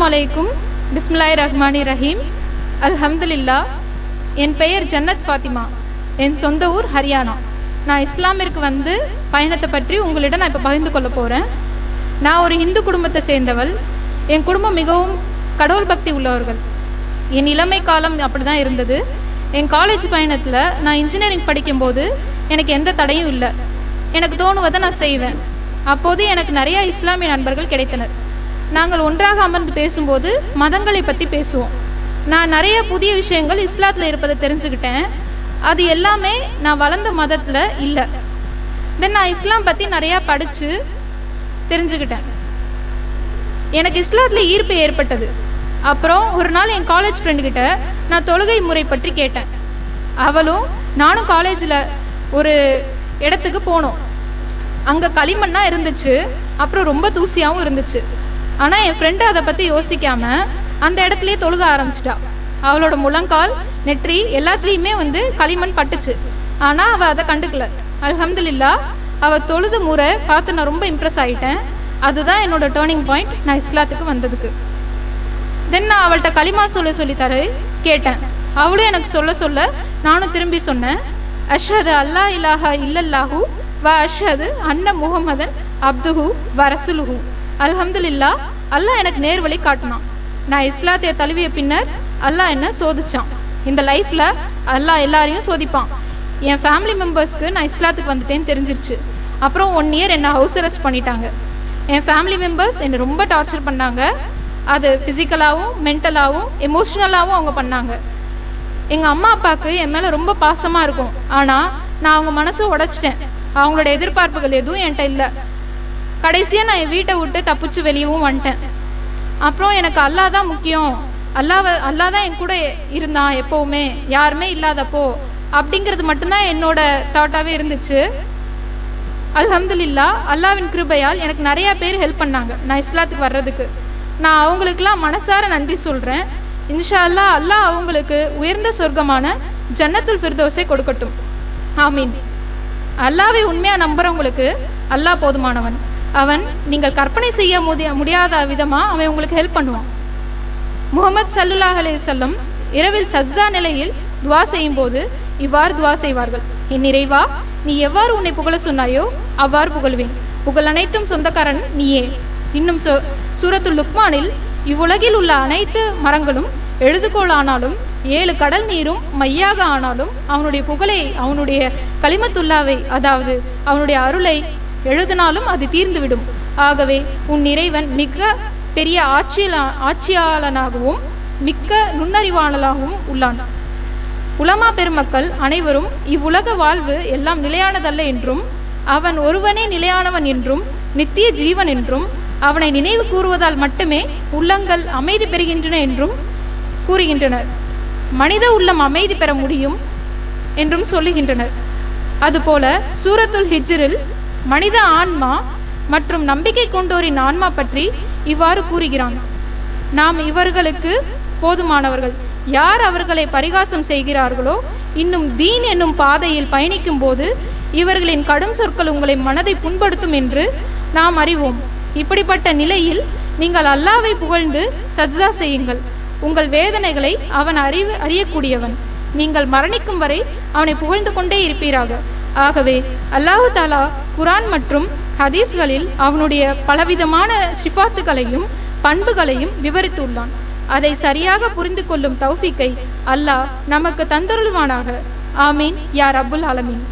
அஸ்லாம் அலைக்கும். பிஸ்மிலாய் ரஹ்மானி ரஹீம். அல்ஹம்துலில்லா. என் பெயர் ஜன்னத் ஃபாத்திமா. என் சொந்த ஊர் ஹரியானா. நான் இஸ்லாமிற்கு வந்து பயணத்தை பற்றி உங்களிடம் நான் இப்போ பகிர்ந்து கொள்ள போகிறேன் நான் ஒரு இந்து குடும்பத்தை சேர்ந்தவள். என் குடும்பம் மிகவும் கடவுள் பக்தி உள்ளவர்கள். என் இளமை காலம் அப்படி தான் இருந்தது. என் காலேஜ் பயணத்தில் நான் இன்ஜினியரிங் படிக்கும்போது எனக்கு எந்த தடையும் இல்லை. எனக்கு தோணுவதை நான் செய்வேன். அப்போது எனக்கு நிறையா இஸ்லாமிய நண்பர்கள் கிடைத்தனர். நாங்கள் ஒன்றாக அமர்ந்து பேசும்போது மதங்களை பற்றி பேசுவோம். நான் நிறைய புதிய விஷயங்கள் இஸ்லாத்தில் இருப்பதை தெரிஞ்சுக்கிட்டேன். அது எல்லாமே நான் வளர்ந்த மதத்தில் இல்லை. தென் நான் இஸ்லாம் பற்றி நிறையா படித்து தெரிஞ்சுக்கிட்டேன். எனக்கு இஸ்லாத்தில் ஈர்ப்பு ஏற்பட்டது. அப்புறம் ஒரு நாள் என் காலேஜ் ஃப்ரெண்டுக்கிட்ட நான் தொழுகை முறை பற்றி கேட்டேன். அவளும் நானும் காலேஜில் ஒரு இடத்துக்கு போனோம். அங்கே களிமண்ணாக இருந்துச்சு. அப்புறம் ரொம்ப தூசியாகவும் இருந்துச்சு. ஆனால் என் ஃப்ரெண்டு அதை பற்றி யோசிக்காம அந்த இடத்துலயே தொழுக ஆரம்பிச்சிட்டா. அவளோட முழங்கால் நெற்றி எல்லாத்துலேயுமே வந்து களிமண் பட்டுச்சு. ஆனால் அவள் அதை கண்டுக்கல. அலமதுல்லா அவள் தொழுது முறை பார்த்து நான் ரொம்ப இம்ப்ரெஸ் ஆகிட்டேன் அதுதான் என்னோட டேர்னிங் பாயிண்ட் நான் இஸ்லாத்துக்கு வந்ததுக்கு. தென் நான் அவள்கிட்ட களிமா சொல்ல சொல்லித்தர கேட்டேன். அவளும் எனக்கு சொல்ல சொல்ல நானும் திரும்பி சொன்னேன். அஷ்ஹது அல்லா இலாஹா இல்லல்லாஹு வ அஷ்ஹது அன்ன முகமதன் அப்துஹு வரசுலுஹூ ரசுலுஹு அல்ஹம்துலில்லா அல்லாஹ் எனக்கு நேர்வழி காட்டினான். நான் இஸ்லாத்தை தழுவிய பின்னர் அல்லாஹ் என்ன சோதிச்சான். இந்த லைஃப்பில் அல்லாஹ் எல்லாரையும் சோதிப்பான். என் ஃபேமிலி மெம்பர்ஸ்க்கு நான் இஸ்லாத்துக்கு வந்துட்டேன்னு தெரிஞ்சிருச்சு. அப்புறம் ஒன் இயர் என்னை ஹவுஸ் அரெஸ்ட் பண்ணிட்டாங்க. என் ஃபேமிலி மெம்பர்ஸ் என்னை ரொம்ப டார்ச்சர் பண்ணாங்க. அது ஃபிசிக்கலாகவும் மென்டலாகவும் எமோஷ்னலாகவும் அவங்க பண்ணாங்க. எங்கள் அம்மா அப்பாவுக்கு என் மேலே ரொம்ப பாசமாக இருக்கும். ஆனால் நான் அவங்க மனசை உடைச்சிட்டேன். அவங்களோட எதிர்பார்ப்புகள் எதுவும் என்கிட்ட இல்லை. கடைசியாக நான் என் வீட்டை விட்டு தப்பிச்சு வெளியவும் வந்துட்டேன். அப்புறம் எனக்கு அல்லாஹ் தான் முக்கியம். அல்லாஹ் அல்லாஹ் தான் என் கூட இருந்தான் எப்போவுமே. யாருமே இல்லாதப்போ. அப்படிங்கிறது மட்டும்தான் என்னோட தாட்டாகவே இருந்துச்சு. அலமதுல்லா அல்லாவின் கிருபையால் எனக்கு நிறையா பேர் ஹெல்ப் பண்ணாங்க. நான் இஸ்லாத்துக்கு வர்றதுக்கு. நான் அவங்களுக்கெல்லாம் மனசார நன்றி சொல்கிறேன் இன்ஷா அல்லாஹ் அல்லாஹ் அவங்களுக்கு உயர்ந்த சொர்க்கமான ஜன்னத்துல் ஃபிர்தோஸை கொடுக்கட்டும். ஆமீன். அல்லாவை உண்மையாக நம்புறவங்களுக்கு அல்லாஹ் போதுமானவன். அவன் நீங்கள் கற்பனை செய்ய முடிய முடியாத விதமாக அவன் உங்களுக்கு ஹெல்ப் பண்ணுவான். முகமது சல்லுல்லா அலே சொல்லம் இரவில் சஜ்ஜா நிலையில் துவா செய்யும் போது இவ்வாறு துவா செய்வார்கள். என் நிறைவா நீ எவ்வாறு உன்னை புகழ சொன்னாயோ அவ்வாறு புகழ்வேன். புகழ் அனைத்தும் சொந்தக்காரன் நீயே. இன்னும் சு சூரத்து லுக்மானில் இவ்வுலகில் உள்ள அனைத்து மரங்களும் எழுதுகோள் ஆனாலும் ஏழு கடல் நீரும் மையாக ஆனாலும் அவனுடைய புகழை அவனுடைய களிமத்துல்லாவை அதாவது அவனுடைய அருளை எழுதினாலும் அது தீர்ந்துவிடும். ஆகவே உன் இறைவன் மிக பெரிய ஆட்சியல ஆட்சியாளனாகவும் மிக்க நுண்ணறிவாளனாகவும் உள்ளான். உலமா பெருமக்கள் அனைவரும் இவ்வுலக வாழ்வு எல்லாம் நிலையானதல்ல என்றும் அவன் ஒருவனே நிலையானவன் என்றும் நித்திய ஜீவன் என்றும் அவனை நினைவு கூறுவதால் மட்டுமே உள்ளங்கள் அமைதி பெறுகின்றன என்றும் கூறுகின்றனர். மனித உள்ளம் அமைதி பெற முடியும் என்றும் சொல்லுகின்றனர். அதுபோல சூரத்துல் ஹிஜ்ரில் மனித ஆன்மா மற்றும் நம்பிக்கை கொண்டோரின் ஆன்மா பற்றி இவ்வாறு கூறுகிறான். நாம் இவர்களுக்கு போதுமானவர்கள். யார் அவர்களை பரிகாசம் செய்கிறார்களோ இன்னும் தீன் என்னும் பாதையில் பயணிக்கும் போது இவர்களின் கடும் சொற்கள் உங்களை மனதை புண்படுத்தும் என்று நாம் அறிவோம். இப்படிப்பட்ட நிலையில் நீங்கள் அல்லாவை புகழ்ந்து சஜ்தா செய்யுங்கள். உங்கள் வேதனைகளை அவன் அறிவு அறியக்கூடியவன். நீங்கள் மரணிக்கும் வரை அவனை புகழ்ந்து கொண்டே இருப்பீராக. ஆகவே அல்லாஹு தாலா குரான் மற்றும் ஹதீஸ்களில் அவனுடைய பலவிதமான ஷிஃபாத்துகளையும் பண்புகளையும் விவரித்துள்ளான். அதை சரியாக புரிந்து கொள்ளும் தௌஃபிக்கை அல்லாஹ் நமக்கு தந்தருள்வானாக. ஆமீன். யார் அபுல் ஆலமீன்.